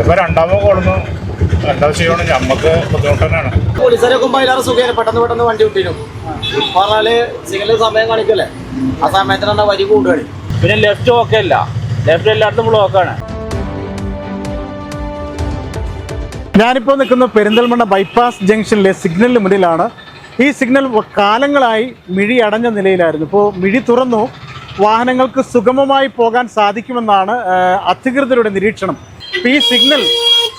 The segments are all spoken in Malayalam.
ഇപ്പൊ രണ്ടാമത് കൊള്ളുന്നു. എന്താ ചെയ്യണം നമ്മക്ക് ബുദ്ധിമുട്ട് തന്നെയാണ് പോലീസുകാരൊക്കെ അതിലേറെ സുഖമാണ് പെട്ടെന്ന് പെട്ടെന്ന് വണ്ടി വിട്ടിരും ഇപ്പൊ പറഞ്ഞാൽ സിഗ്നൽ സമയം കാണിക്കല്ലേ? ആ സമയത്തിനാണ് വരി കൂടുകയാണ്. പിന്നെ ലെഫ്റ്റ് ഓക്കെ അല്ല. ലെഫ്റ്റ് എല്ലായിടത്തും ബ്ലോക്കാണ് ഞാനിപ്പോൾ നിൽക്കുന്ന പെരിന്തൽമണ്ണ ബൈപ്പാസ് ജംഗ്ഷനിലെ സിഗ്നലിന് മുന്നിലാണ്. ഈ സിഗ്നൽ കാലങ്ങളായി മിഴി അടഞ്ഞ നിലയിലായിരുന്നു. ഇപ്പോൾ മിഴി തുറന്നു. വാഹനങ്ങൾക്ക് സുഗമമായി പോകാൻ സാധിക്കുമെന്നാണ് അധികൃതരുടെ നിരീക്ഷണം. ഈ സിഗ്നൽ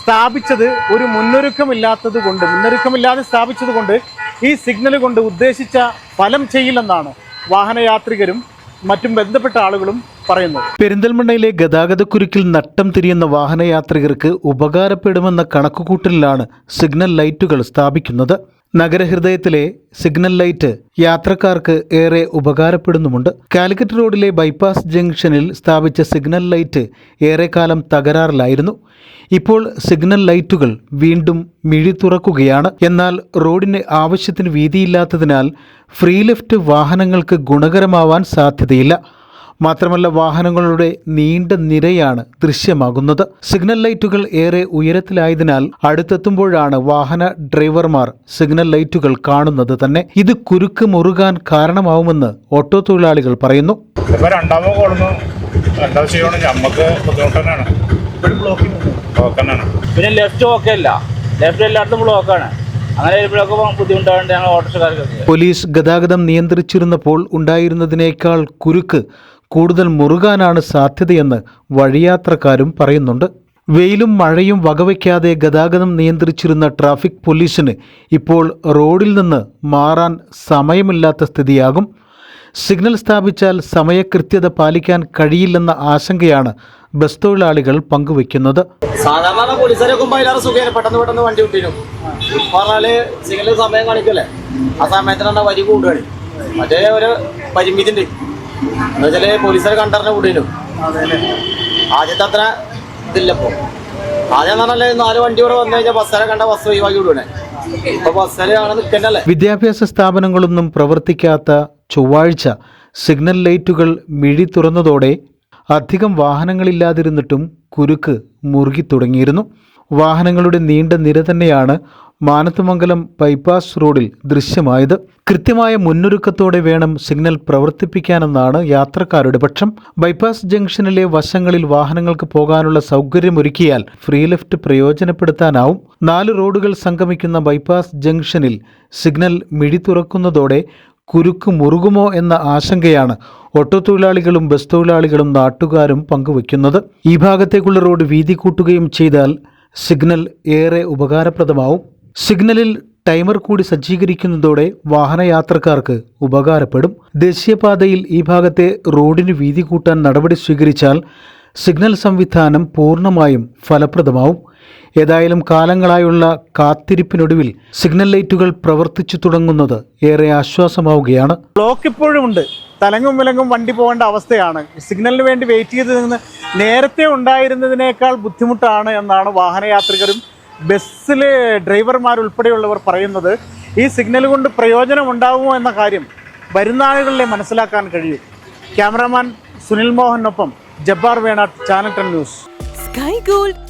സ്ഥാപിച്ചത് ഒരു മുന്നൊരുക്കമില്ലാത്തത് കൊണ്ട് മുന്നൊരുക്കമില്ലാതെ സ്ഥാപിച്ചത് കൊണ്ട് ഈ സിഗ്നൽ കൊണ്ട് ഉദ്ദേശിച്ച ഫലം ചെയ്യില്ലെന്നാണ് വാഹനയാത്രികരും മറ്റും ബന്ധപ്പെട്ട ആളുകളും പറയുന്നു പെരിന്തൽമണ്ണയിലെ ഗതാഗതക്കുരുക്കിൽ നട്ടം തിരിയുന്ന വാഹനയാത്രികർക്ക് ഉപകാരപ്പെടുമെന്ന കണക്കുകൂട്ടലിലാണ് സിഗ്നൽ ലൈറ്റുകൾ സ്ഥാപിക്കുന്നത്. നഗരഹൃദയത്തിലെ സിഗ്നൽ ലൈറ്റ് യാത്രക്കാർക്ക് ഏറെ ഉപകാരപ്പെടുന്നുമുണ്ട്. കാലിക്കറ്റ് റോഡിലെ ബൈപ്പാസ് ജംഗ്ഷനിൽ സ്ഥാപിച്ച സിഗ്നൽ ലൈറ്റ് ഏറെക്കാലം തകരാറിലായിരുന്നു. ഇപ്പോൾ സിഗ്നൽ ലൈറ്റുകൾ വീണ്ടും മിഴി തുറക്കുകയാണ്. എന്നാൽ റോഡിന് ആവശ്യത്തിന് വീതിയില്ലാത്തതിനാൽ ഫ്രീ ലിഫ്റ്റ് വാഹനങ്ങൾക്ക് ഗുണകരമാവാൻ സാധ്യതയില്ല. മാത്രമല്ല വാഹനങ്ങളുടെ നീണ്ട നിരയാണ് ദൃശ്യമാകുന്നത്. സിഗ്നൽ ലൈറ്റുകൾ ഏറെ ഉയരത്തിലായതിനാൽ അടുത്തെത്തുമ്പോഴാണ് വാഹന ഡ്രൈവർമാർ സിഗ്നൽ ലൈറ്റുകൾ കാണുന്നത് തന്നെ. ഇത് കുരുക്ക് മുറുകാൻ കാരണമാവുമെന്ന് ഓട്ടോ തൊഴിലാളികൾ പറയുന്നു. ചെയ്യണം ബുദ്ധിമുട്ട് തന്നെയാണ്. പിന്നെ ലെഫ്റ്റ് ഓക്കെ അല്ല. ലെഫ്റ്റ് എല്ലായിടത്തും ബ്ലോക്കാണ് പോലീസ് ഗതാഗതം നിയന്ത്രിച്ചിരുന്നപ്പോൾ ഉണ്ടായിരുന്നതിനേക്കാൾ കുരുക്ക് കൂടുതൽ മുറുകാനാണ് സാധ്യതയെന്ന് വഴിയാത്രക്കാരും പറയുന്നുണ്ട്. വെയിലും മഴയും വകവയ്ക്കാതെ ഗതാഗതം നിയന്ത്രിച്ചിരുന്ന ട്രാഫിക് പോലീസിന് ഇപ്പോൾ റോഡിൽ നിന്ന് മാറാൻ സമയമില്ലാത്ത സ്ഥിതിയാകും. സിഗ്നൽ സ്ഥാപിച്ചാൽ സമയകൃത്യത പാലിക്കാൻ കഴിയില്ലെന്ന ആശങ്കയാണ് ബസ് തൊഴിലാളികൾ പങ്കുവെക്കുന്നത് സാധാരണ പോലീസുകാരെ എല്ലാവരും സുഖേന. പെട്ടെന്ന് പെട്ടെന്ന് വണ്ടി വിട്ടിരും. പറഞ്ഞാൽ സിഗ്നൽ സമയം കാണിക്കല്ലേ? ആ സമയത്തിനാണ് വരി കൂടുകയാണ്. മറ്റേ ഒരു പരിമിതി എന്ന് വെച്ചാൽ പോലീസുകാർ കണ്ടറിഞ്ഞ കൂടിയിരുന്നു ആദ്യത്തെ അത്ര ഇതില്ല ഇപ്പൊ. ആദ്യം എന്ന് പറഞ്ഞാൽ നാല് വണ്ടി കൂടെ വന്നു കഴിഞ്ഞാൽ ബസ്സുകാരെ കണ്ട ബസ് ഒഴിവാക്കി വിടുവണേ. ഇപ്പൊ ബസ്സുകാര് അങ്ങനെ നിൽക്കണ്ടല്ലേ വിദ്യാഭ്യാസ സ്ഥാപനങ്ങളൊന്നും പ്രവർത്തിക്കാത്ത ചൊവ്വാഴ്ച സിഗ്നൽ ലൈറ്റുകൾ മിഴി തുറന്നതോടെ അധികം വാഹനങ്ങളില്ലാതിരുന്നിട്ടും കുരുക്ക് മുറുകി തുടങ്ങിയിരുന്നു. വാഹനങ്ങളുടെ നീണ്ട നിര തന്നെയാണ് മാനത്തുമംഗലം ബൈപ്പാസ് റോഡിൽ ദൃശ്യമായത്. കൃത്യമായ മുന്നൊരുക്കത്തോടെ വേണം സിഗ്നൽ പ്രവർത്തിപ്പിക്കാനെന്നാണ് യാത്രക്കാരുടെ പക്ഷം. ബൈപ്പാസ് ജംഗ്ഷനിലെ വശങ്ങളിൽ വാഹനങ്ങൾക്ക് പോകാനുള്ള സൗകര്യമൊരുക്കിയാൽ ഫ്രീ ലിഫ്റ്റ് പ്രയോജനപ്പെടുത്താനാവും. നാല് റോഡുകൾ സംഗമിക്കുന്ന ബൈപ്പാസ് ജംഗ്ഷനിൽ സിഗ്നൽ മിഴി തുറക്കുന്നതോടെ കുരുക്ക് മുറുകുമോ എന്ന ആശങ്കയാണ് ഓട്ടോ തൊഴിലാളികളും ബസ് തൊഴിലാളികളും നാട്ടുകാരും പങ്കുവയ്ക്കുന്നത്. ഈ ഭാഗത്തേക്കുള്ള റോഡ് വീതി കൂട്ടുകയും ചെയ്താൽ സിഗ്നൽ ഏറെ ഉപകാരപ്രദമാവും. സിഗ്നലിൽ ടൈമർ കൂടി സജ്ജീകരിക്കുന്നതോടെ വാഹനയാത്രക്കാർക്ക് ഉപകാരപ്പെടും. ദേശീയപാതയിൽ ഈ ഭാഗത്തെ റോഡിന് വീതി കൂട്ടാൻ നടപടി സ്വീകരിച്ചാൽ സിഗ്നൽ സംവിധാനം പൂർണമായും ഫലപ്രദമാവും. ഏതായാലും കാലങ്ങളായുള്ള കാത്തിരിപ്പിനൊടുവിൽ സിഗ്നൽ ലൈറ്റുകൾ പ്രവർത്തിച്ചു തുടങ്ങുന്നത് ഏറെ ആശ്വാസമാവുകയാണ്. ബ്ലോക്ക് ഇപ്പോഴും ഉണ്ട്. തലങ്ങും വിലങ്ങും വണ്ടി പോകേണ്ട അവസ്ഥയാണ്. സിഗ്നലിന് വേണ്ടി വെയിറ്റ് ചെയ്ത് നിന്ന് നേരത്തെ ഉണ്ടായിരുന്നതിനേക്കാൾ ബുദ്ധിമുട്ടാണ് എന്നാണ് വാഹനയാത്രികരും ബസ്സിലെ ഡ്രൈവർമാരുൾപ്പെടെയുള്ളവർ പറയുന്നത്. ഈ സിഗ്നൽ കൊണ്ട് പ്രയോജനം ഉണ്ടാകുമോ എന്ന കാര്യം വരുന്ന ആളുകളിലെ മനസ്സിലാക്കാൻ കഴിയും. Cameraman Sunil മോഹനൊപ്പം Jabbar Venad channel ten news. Sky gold